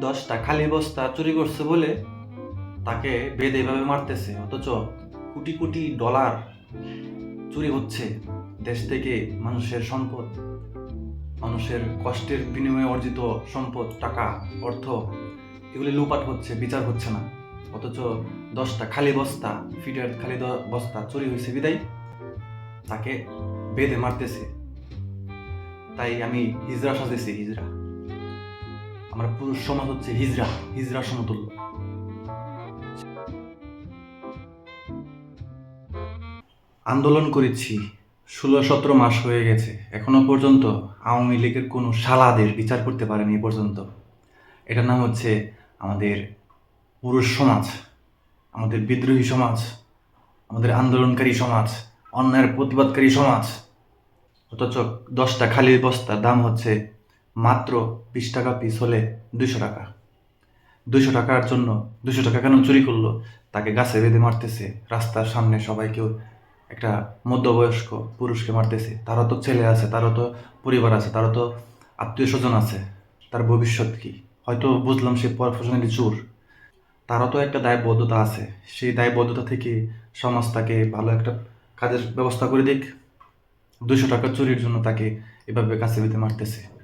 দশটা খালি বস্তা চুরি করছে বলে তাকে বেদে এভাবে মারতেছে। অথচ কোটি কোটি ডলার চুরি হচ্ছে দেশ থেকে মানুষের সম্পদ। মানুষের কষ্টের বিনিময়ে অর্জিত সম্পদ, টাকা, অর্থ, এগুলি লুপাট হচ্ছে, বিচার হচ্ছে না। অথচ দশটা খালি বস্তা, ফিটের খালি বস্তা চুরি হয়েছে বিদায়। তাকে বেদে মারতেছে। তাই আমি হিজরা সাজেছি, হিজরা। আমার পুরুষ সমাজ হচ্ছে হিজরা হিজরা সমতুল্য। আন্দোলন করেছি, ষোলো সতেরো মাস হয়ে গেছে। এখনও পর্যন্ত আওয়ামী লীগের কোনো সালাদের বিচার করতে পারেনি এ পর্যন্ত। এটার নাম হচ্ছে আমাদের পুরুষ সমাজ, আমাদের বিদ্রোহী সমাজ, আমাদের আন্দোলনকারী সমাজ, অন্যায়ের প্রতিবাদকারী সমাজ। অথচ দশটা খালি বস্তার দাম হচ্ছে মাত্র বিশ টাকা পিস হলে দুইশো টাকা। দুইশো টাকার জন্য দুইশো টাকা কেন চুরি করল? তাকে গাছে বেঁধে মারতেছে। রাস্তার সামনে সবাইকেও একটা মধ্যবয়স্ক পুরুষকে মারতেছে। তারও তো ছেলে আছে, তারও তো পরিবার আছে, তারও তো আত্মীয় স্বজন আছে। তার ভবিষ্যৎ কি? হয়তো বুঝলাম সে প্রফেশনালি চোর তারও তো একটা দায়বদ্ধতা আছে। সেই দায়বদ্ধতা থেকে সমাজ তাকে ভালো একটা কাজের ব্যবস্থা করে দিক। দুশো টাকা চুরির জন্য তাকে এভাবে কাছে বেঁধে মারতেছে।